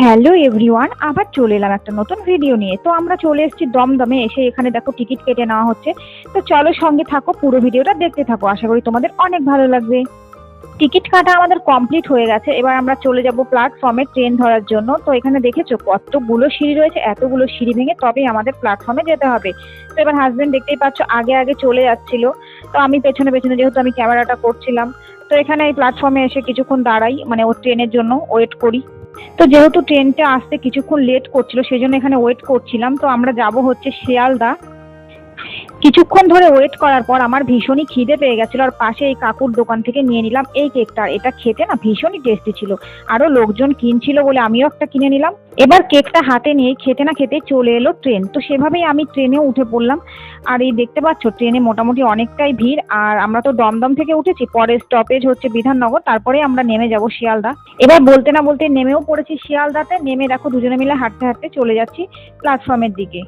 Hello everyone, আবার চলে এলাম একটা নতুন ভিডিও নিয়ে। তো আমরা চলে এসেছি দমদমে, এসে এখানে দেখো টিকিট কেটে নেওয়া হচ্ছে। তো চলো সঙ্গে থাকো, পুরো ভিডিওটা দেখতে থাকো। আশা করি তোমাদের অনেক ভালো লাগবে। টিকিট কাটা আমাদের কমপ্লিট হয়ে গেছে। এবার আমরা চলে যাব প্ল্যাটফর্মে ট্রেন ধরার জন্য। তো এখানে দেখেছ কতগুলো সিঁড়ি রয়েছে? এতগুলো সিঁড়ি ভেঙে তবেই আমাদের প্ল্যাটফর্মে যেতে হবে। তো এবার হাজব্যান্ড দেখতেই পাচ্ছ, আগে আগে চলে যাচ্ছিল। তো আমি পেছনে পেছনে যেহেতু আমি ক্যামেরাটা করছিলাম। তো এখানে এই প্ল্যাটফর্মে এসে কিছুক্ষণ দাঁড়াই মানে ওর ট্রেনের জন্য ওয়েট করি। তো যেহেতু ট্রেনটা আসতে কিছুক্ষণ লেট করছিল সেই জন্য এখানে ওয়েট করছিলাম। তো আমরা যাব হচ্ছে শিয়ালদা। কিছুক্ষণ ধরে ওয়েট করার পর আমার ভীষণই খিদে পেয়ে গেছিল আর পাশে এই কাকুর দোকান থেকে নিয়ে নিলাম এই কেকটা এটা খেতে না ভীষণই টেস্টি ছিল। আরও লোকজন কিনছিল বলে আমিও একটা কিনে নিলাম। এবার কেকটা হাতে নিয়ে খেতে না খেতে চলে এলো ট্রেন তো সেভাবেই আমি ট্রেনেও উঠে পড়লাম। আর এই দেখতে পাচ্ছ ট্রেনে মোটামুটি অনেকটাই ভিড়। আর আমরা তো দমদম থেকে উঠেছি পরের স্টপেজ হচ্ছে বিধাননগর তারপরে আমরা নেমে যাব শিয়ালদা। এবার বলতে না বলতে নেমেও পড়েছি শিয়ালদাতে, নেমে দেখো দুজনে মিলে হাঁটতে হাঁটতে চলে যাচ্ছি প্ল্যাটফর্মের দিকে।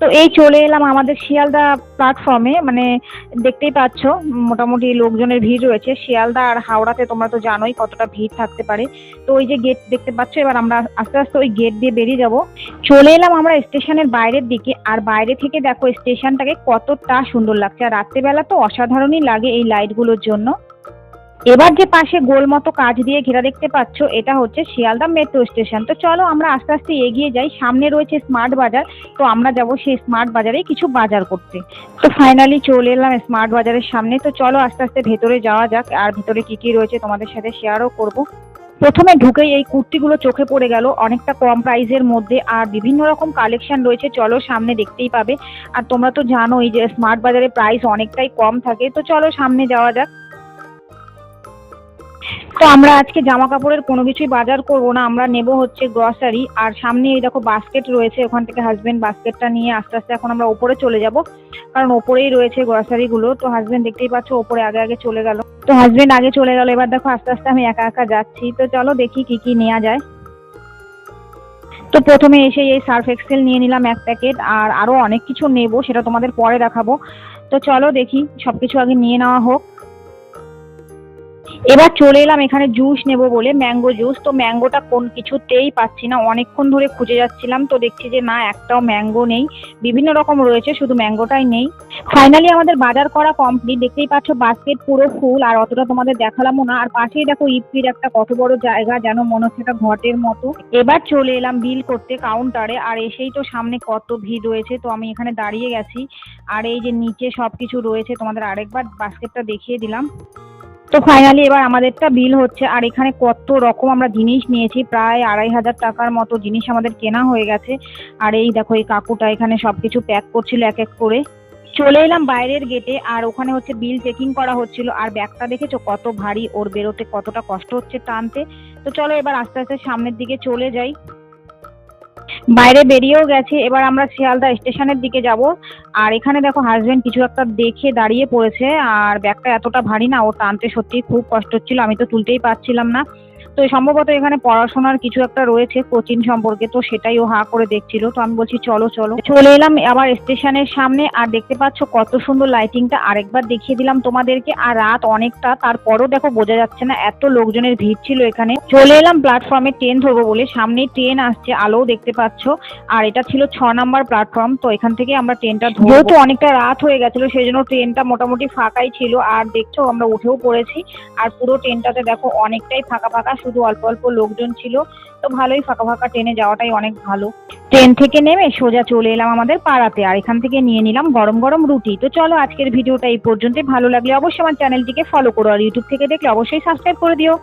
তো এই চলে এলাম আমাদের শিয়ালদা প্ল্যাটফর্মে মানে দেখতেই পাচ্ছ, মোটামুটি লোকজনের ভিড় রয়েছে। শিয়ালদা আর হাওড়াতে তোমরা তো জানোই কতটা ভিড় থাকতে পারে। তো ওই যে গেট দেখতে পাচ্ছ, এবার আমরা আস্তে আস্তে ওই গেট দিয়ে বেরিয়ে যাব। চলে এলাম আমরা স্টেশনের বাইরের দিকে, আর বাইরে থেকে দেখো স্টেশনটাকে কতটা সুন্দর লাগছে। আর রাত্রেবেলা তো অসাধারণই লাগে এই লাইটগুলোর জন্য। এবার যে পাশে গোল মতো কাজ দিয়ে ঘেরা দেখতে পাচ্ছ, এটা হচ্ছে শিয়ালদা মেট্রো স্টেশন। তো চলো আমরা আস্তে আস্তে এগিয়ে যাই। সামনে রয়েছে স্মার্ট বাজার, তো আমরা যাব সেই স্মার্ট বাজারে কিছু বাজার করতে। তো ফাইনালি চলে এলাম স্মার্ট বাজারের সামনে। তো চলো আস্তে আস্তে ভেতরে যাওয়া যাক, আর ভেতরে কি কি রয়েছে তোমাদের সাথে শেয়ারও করব। প্রথমে ঢুকেই এই কুর্তিগুলো চোখে পড়ে গেল, অনেকটা কম প্রাইসের মধ্যে, আর বিভিন্ন রকম কালেকশন রয়েছে। চলো সামনে দেখতেই পাবে। আর তোমরা তো জানোই যে স্মার্ট বাজারে প্রাইস অনেকটাই কম থাকে। তো চলো সামনে যাওয়া যাক। তো আমরা আজকে জামা কাপড়ের কোনো কিছুই বাজার করব না, আমরা নেব হচ্ছে গ্রসারি আর সামনে এই দেখো বাস্কেট রয়েছে, ওখান থেকে হাজবেন্ড বাস্কেটটা নিয়ে আস্তে আস্তে এখন আমরা ওপরে চলে যাব, কারণ ওপরেই রয়েছে গ্রসারি গুলো, তো হাজবেন্ড দেখতেই পাচ্ছ ওপরে আগে আগে চলে গেল। তো হাজবেন্ড আগে চলে গেল, এবার দেখো আস্তে আস্তে আমি একা একা যাচ্ছি, তো চলো দেখি কি কি নেওয়া যায়। তো প্রথমে এসে এই সার্ফ এক্সেল নিয়ে নিলাম এক প্যাকেট আর আরও অনেক কিছু নেব, সেটা তোমাদের পরে দেখাবো। তো চলো দেখি, সবকিছু আগে নিয়ে নেওয়া হোক। এবার চলে এলাম, এখানে জুস নেব বলে ম্যাঙ্গো জুস তো ম্যাঙ্গোটা কোন কিছুতেই পাচ্ছি না, অনেকক্ষণ ধরে খুঁজে যাচ্ছিলাম, তো দেখছি যে না, একটাও ম্যাঙ্গো নেই। বিভিন্ন রকম রয়েছে, শুধু ম্যাঙ্গোটাই নেই। ফাইনালি আমাদের বাজার করা কমপ্লিট দেখতেই পাচ্ছ বাস্কেট পুরো ফুল আর অতটা তোমাদের দেখালামও না। আর পাশেই দেখো ইপির একটা কত বড় জায়গা, যেন মনে হচ্ছে একটা ঘটের মতো। এবার চলে এলাম বিল করতে কাউন্টারে আর এসেই তো সামনে কত ভিড় রয়েছে। তো আমি এখানে দাঁড়িয়ে গেছি, আর এই যে নিচে সবকিছু রয়েছে, তোমাদের আরেকবার বাস্কেটটা দেখিয়ে দিলাম। তো ফাইনালি এবার আমাদেরটা বিল হচ্ছে, আর এখানে কত রকম আমরা জিনিস নিয়েছি, প্রায় আড়াই হাজার টাকার মতো জিনিস আমাদের কেনা হয়ে গেছে। আর এই দেখো, এই কাকুটা এখানে সবকিছু প্যাক করছিল এক এক করে। চলে এলাম বাইরের গেটে আর ওখানে হচ্ছে বিল চেকিং করা হচ্ছিল। আর ব্যাগটা দেখেছ, কত ভারী, ওর বেরোতে কতটা কষ্ট হচ্ছে টানতে। তো চলো এবার আস্তে আস্তে সামনের দিকে চলে যাই। বাইরে বেরিয়েও গেছে, এবার আমরা শিয়ালদা স্টেশনের দিকে যাব। আর এখানে দেখো হাজবেন্ড কিছু একটা দেখে দাঁড়িয়ে পড়েছে, আর ব্যাগটা এতটা ভারী না, ও টানতে সত্যি খুব কষ্ট হচ্ছিল, আমি তো তুলতেই পারছিলাম না। তো সম্ভবত এখানে পড়াশোনার কিছু একটা রয়েছে কোচিং সম্পর্কে, তো সেটাই ও হা করে দেখছিল। তো আমি বলছি, চলো চলো। চলে এলাম আবার স্টেশনের সামনে, আর দেখতে পাচ্ছ কত সুন্দর লাইটিংটা আরেকবার দেখিয়ে দিলাম তোমাদেরকে, আর রাত অনেকটা, তারপরও দেখো বোঝা যাচ্ছে না, এত লোকজনের ভিড় ছিল এখানে। চলে এলাম প্ল্যাটফর্মে ট্রেন ধরবো বলে, সামনেই ট্রেন আসছে, আলোও দেখতে পাচ্ছ। আর এটা ছিল ছ নাম্বার প্ল্যাটফর্ম তো এখান থেকে আমরা ট্রেনটা যেহেতু অনেকটা রাত হয়ে গেছিল সেই জন্য ট্রেনটা মোটামুটি ফাঁকাই ছিল। আর দেখছ, আমরা উঠেও পড়েছি, আর পুরো ট্রেনটাতে দেখো অনেকটাই ফাঁকা ফাঁকা শুধু অল্প অল্প লোকজন ছিল, তো ভালোই ফাঁকা ফাঁকা ট্রেনে যাওয়াটাই অনেক ভালো। ট্রেন থেকে নেমে সোজা চলে এলাম আমাদের পাড়াতে, আর এখান থেকে নিয়ে নিলাম গরম গরম রুটি। তো চলো আজকের ভিডিওটা এই পর্যন্তই, ভালো লাগলে অবশ্যই আমার চ্যানেলটিকে ফলো করো, আর ইউটিউব থেকে দেখলে অবশ্যই সাবস্ক্রাইব করে দিও।